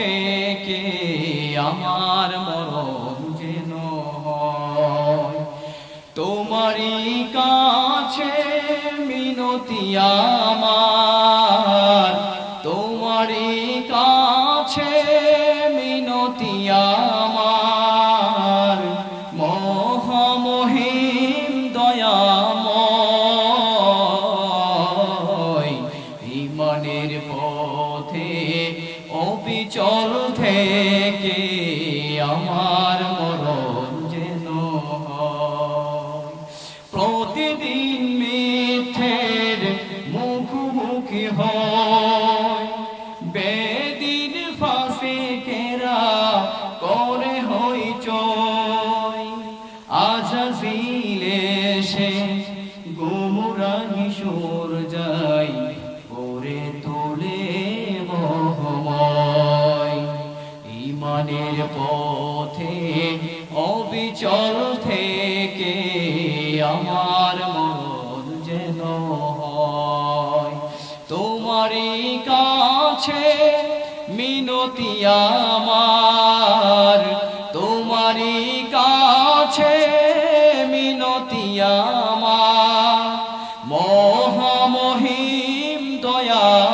থেকে আমার মরণ যেন তোমারই কাছে মিনতি আমার। তোমারই কাছে মিনতি আমার। মহামহিম দয়াময় ইমানের পথে অবিচল থেকে আমার মরণ যেন প্রতিদিন মিথ্যের মুখোমুখি হয়। বেদিন ফাঁসে কেরা করে হই চয়। আজাজিলে সে গুমরাহি সুর পথে, অবিচল থেকে আমার মন যেন হয়। তোমারই কাছে মিনতি আমার, তোমারই কাছে মিনতি আমার। মহামহিম দয়াম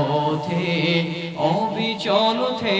পথে অবিচল থে